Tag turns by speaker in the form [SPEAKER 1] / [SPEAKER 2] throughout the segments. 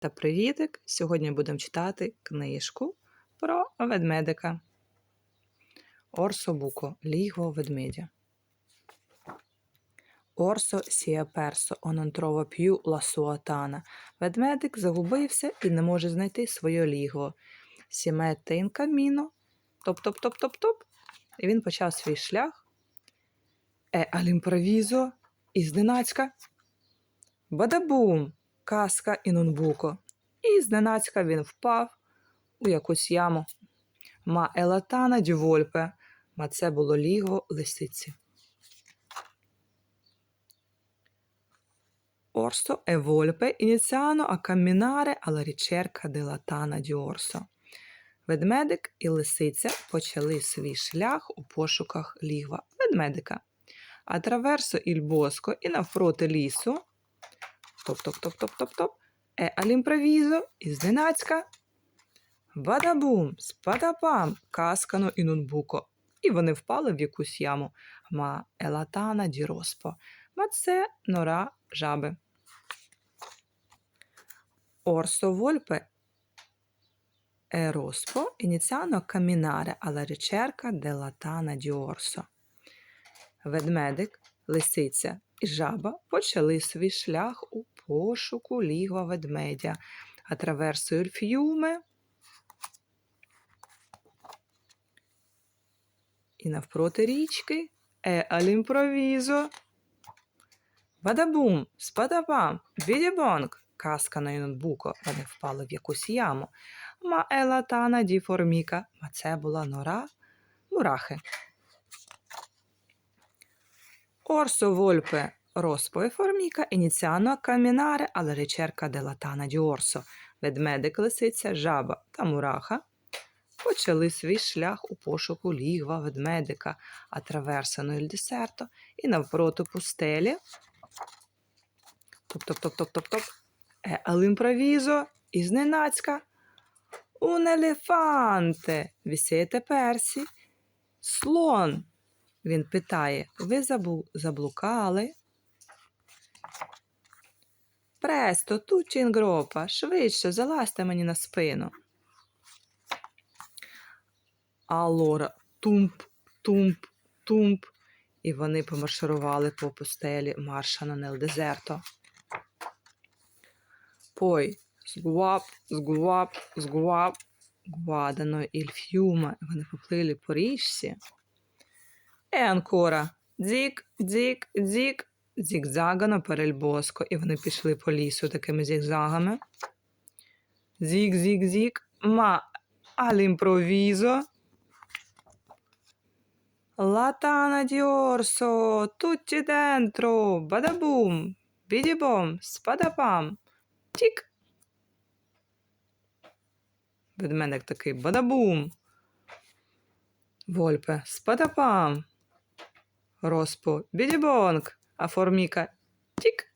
[SPEAKER 1] та привітик! Сьогодні будемо читати книжку про ведмедика. Орсо Буко, лігво ведмедя. Орсо сія персо, ононтрова п'ю ласуатана. Ведмедик загубився і не може знайти своє лігво. Ін каміно, топ-топ-топ-топ-топ. І він почав свій шлях. Е алімпровізо, і зненацька. Бадабум! Казка і нунбуко. І зненацька він впав у якусь яму. Ма елатана дювольпе, ма це було ліго лисиці. Орсо е вольпе ініціано а камінаре alla ricerca della tana di. Ведмедик і лисиця почали свій шлях у пошуках лігва ведмедика. А траверсо іль боско і навпроти лісу топ-топ-топ-топ-топ-топ, е алімпровізо і зненацька. Бадабум, спадапам, каскано і нунбуко. І вони впали в якусь яму. Ма елатана діроспо. Ма це нора жаби. Орсо вольпе ероспо ініціано камінаре ricerca della tana di orso. Ведмедик, лисиця і жаба почали свій шлях у пошуку лігва ведмедя, а траверсою ф'юме і навпроти річки е алімпровізо. Бадабум, спадабам, бідібонг, казка на ноутбуку, вони впали в якусь яму. Ма елатана ді форміка, це була нора мурахи. E formica iniziano a camminare alla ricerca della tana di. Ведмедик, лисиця, жаба та мураха почали свій шлях у пошуку лігва ведмедика, атраверсано il десерто і навпроти пустелі. Топ-топ-топ-топ-топ-топ. Е all'improvviso, і зненацька. Un елефанте, вісієте персі. Слон. Він питає, ви забу... заблукали? Престо, тут гропа, швидше залазьте мені на спину. А Лора тумп, тумп, тумп. І вони помарширували по пустелі маршана нел дезерто. Пой, згуап, згуап, згуап, гуадано іль ф'юма. Вони поплили по річці. E ancora дзік, дзік, дзік, зігзагано перельбоско, і вони пішли по лісу такими зігзагами. Зік, зік, зік, ма all'improvviso. Латана діорсо, tutti dentro, бадабум, бідібом, спадапам, тік. Ведмедик такий бадабум. Вольпе, спадапам. Роспо, бідібонг, а форміка тік.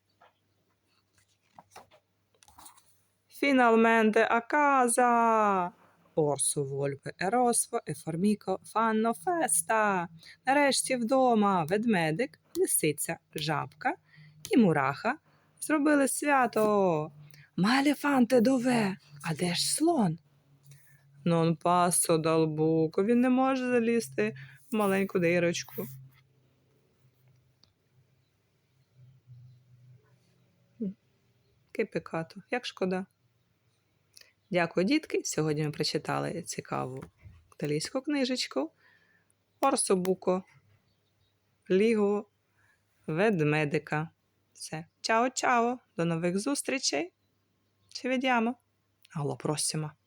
[SPEAKER 1] Finalmente a casa. Орсо, Вольпе, Еросфо і Форміко фанно феста. Нарешті вдома ведмедик, лисиця, жабка і мураха зробили свято. Маліфанте дове, а де ж слон? Нон пасо далбуко, він не може залізти в маленьку дирочку. Кипикато, як шкода. Дякую, дітки. Сьогодні ми прочитали цікаву італійську книжечку. Орсобуко, Ліго, ведмедика. Все. Чао-чао! До нових зустрічей! Ci vediamo! Alla prossima!